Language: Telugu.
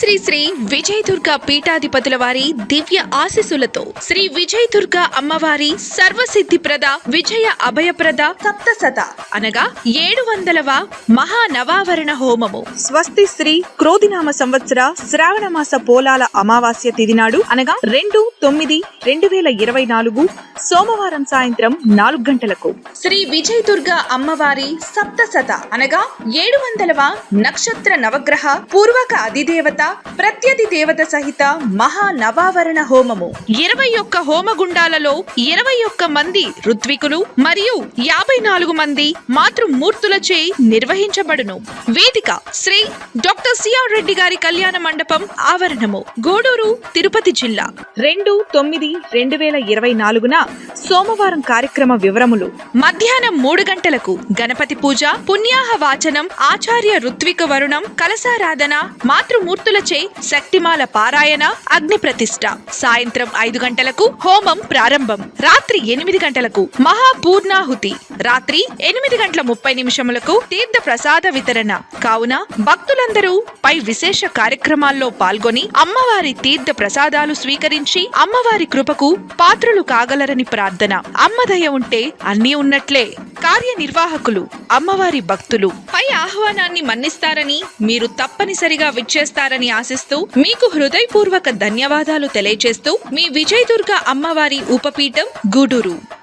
శ్రీ శ్రీ విజయ దుర్గా పీఠాధిపతుల వారి దివ్య ఆశీస్సులతో శ్రీ విజయ దుర్గా అమ్మవారి సర్వసిద్ధిప్రద విజయ అభయప్రద సప్తసత అనగా ఏడు వందలవ మహానవావరణ హోమము. స్వస్తి శ్రీ క్రోధినామ సంవత్సర శ్రావణ మాస పోలాల అమావాస్య తిథి నాడు అనగా రెండు తొమ్మిది రెండు వేల ఇరవై నాలుగు సోమవారం సాయంత్రం నాలుగు గంటలకు. శ్రీ విజయ దుర్గా అమ్మవారి సప్తసత అనగా ఏడు వందలవ నక్షత్ర నవగ్రహ పూర్వక అధిదేవత ప్రత్యతి దేవత సహిత మహా నవావరణ హోమము. ఇరవై ఒక్క హోమగుండాలలో ఇరవై ఒక్క మంది ఋత్వికులు మరియు యాభై నాలుగు మంది మాతృమూర్తులచే నిర్వహించబడును. వేదిక శ్రీ డాక్టర్ సిఆర్ రెడ్డి గారి కళ్యాణ మండపం ఆవరణము గూడూరు తిరుపతి జిల్లా. రెండు తొమ్మిది రెండు వేల ఇరవై నాలుగున సోమవారం కార్యక్రమ వివరములు. మధ్యాహ్నం మూడు గంటలకు గణపతి పూజ పుణ్యాహ వాచనం ఆచార్య ఋత్విక వరుణం కలసారాధన మాతృమూర్తులచే శక్తిమాల పారాయణ అగ్ని ప్రతిష్ట. సాయంత్రం ఐదు గంటలకు హోమం ప్రారంభం. రాత్రి ఎనిమిది గంటలకు మహాపూర్ణాహుతి. రాత్రి ఎనిమిది గంటల ముప్పై నిమిషములకు తీర్థ ప్రసాద వితరణ. కావున భక్తులందరూ పై విశేష కార్యక్రమాల్లో పాల్గొని అమ్మవారి తీర్థ ప్రసాదాలు స్వీకరించి అమ్మవారి కృపకు పాత్రులు కాగలరని ప్రార్థన. అమ్మదయ ఉంటే అన్నీ ఉన్నట్లే. కార్యనిర్వాహకులు అమ్మవారి భక్తులు పై ఆహ్వానాన్ని మన్నిస్తారని మీరు తప్పనిసరిగా విచ్చేస్తారని ఆశిస్తూ మీకు హృదయపూర్వక ధన్యవాదాలు తెలియజేస్తూ మీ విజయదుర్గ అమ్మవారి ఉపపీఠం గూడూరు.